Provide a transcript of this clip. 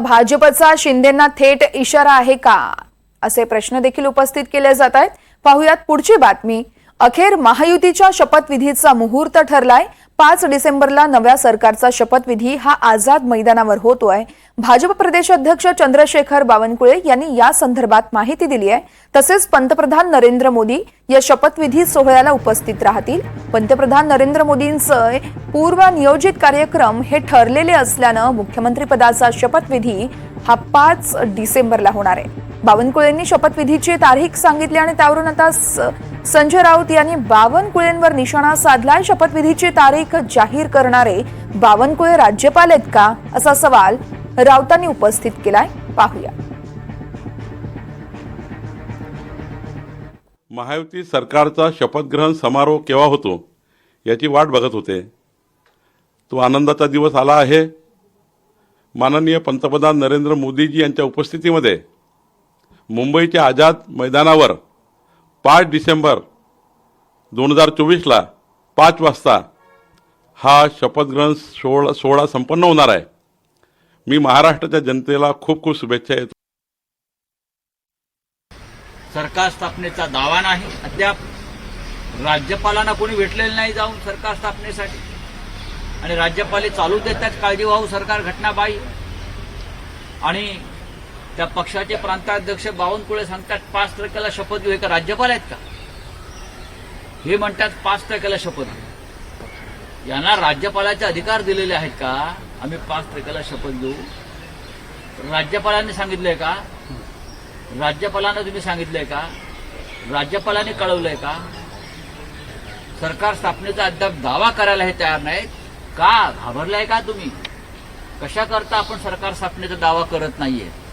भाजपचा शिंदेंना थेट इशारा आहे का? असे प्रश्न देखील उपस्थित केले जात आहेत. पाहुयात पुढची बातमी. अखेर महायुतीच्या शपथविधीचा मुहूर्त ठरलाय. पाच डिसेंबरला नव्या सरकारचा शपथविधी हा आझाद मैदानावर होतो आहे. भाजप प्रदेश अध्यक्ष चंद्रशेखर बावनकुळे यांनी या संदर्भात माहिती दिली आहे. तसेच पंतप्रधान नरेंद्र मोदी या शपथविधी सोहळ्याला उपस्थित राहतील. पंतप्रधान नरेंद्र मोदींचे पूर्वनियोजित कार्यक्रम हे ठरलेले असल्यानं मुख्यमंत्रीपदाचा शपथविधी हा पाच डिसेंबरला होणार आहे. बावनकुळेंनी शपथविधीची तारीख सांगितली आणि त्यावरून आता संजय राऊत यांनी बावनकुळेंवर निशाणा साधलाय. शपथविधीची तारीख जाहीर करणारे बावनकुळे राज्यपाल आहेत का? असा सवाल राऊतांनी उपस्थित केलाय. पाहूया. महायुती सरकारचा शपथग्रहण समारोह केव्हा होतो याची वाट बघत होते. तो आनंदाचा दिवस आला आहे. माननीय पंतप्रधान नरेंद्र मोदीजी यांच्या उपस्थितीमध्ये मुंबईच्या आझाद मैदानावर पाच डिसेंबर दोन हजार चोवीसला पाच वाजता हा शपथग्रहण सोहळा सोहळा संपन्न होणार आहे. मी महाराष्ट्राच्या जनतेला खूप खूप शुभेच्छा येतो सरकार स्थापनेचा दावा नाही अद्याप राज्यपालांना कोणी भेटलेलं नाही जाऊन सरकार स्थापनेसाठी. आणि राज्यपाले चालू देतात काळजीवाहू सरकार घटनाबाई आणि त्या पक्षाचे प्रांताध्यक्ष बावनकुळे सांगतात पाच तारखेला शपथ घेऊ. का राज्यपाल आहेत का? हे म्हणतात पाच तारखेला शपथ घेऊ. यांना राज्यपालाचे अधिकार दिलेले आहेत का? आम्ही पाच तारखेला शपथ घेऊ. राज्यपालांनी सांगितलंय का? राज्यपालांना तुम्ही सांगितलंय का? राज्यपालांनी कळवलंय का? सरकार स्थापनेचा अद्याप दावा करायला हे तयार नाहीत. का? घाबरलाय का तुम्ही? कशा करता आपण सरकार स्थापनेचा दावा करत नाहीये?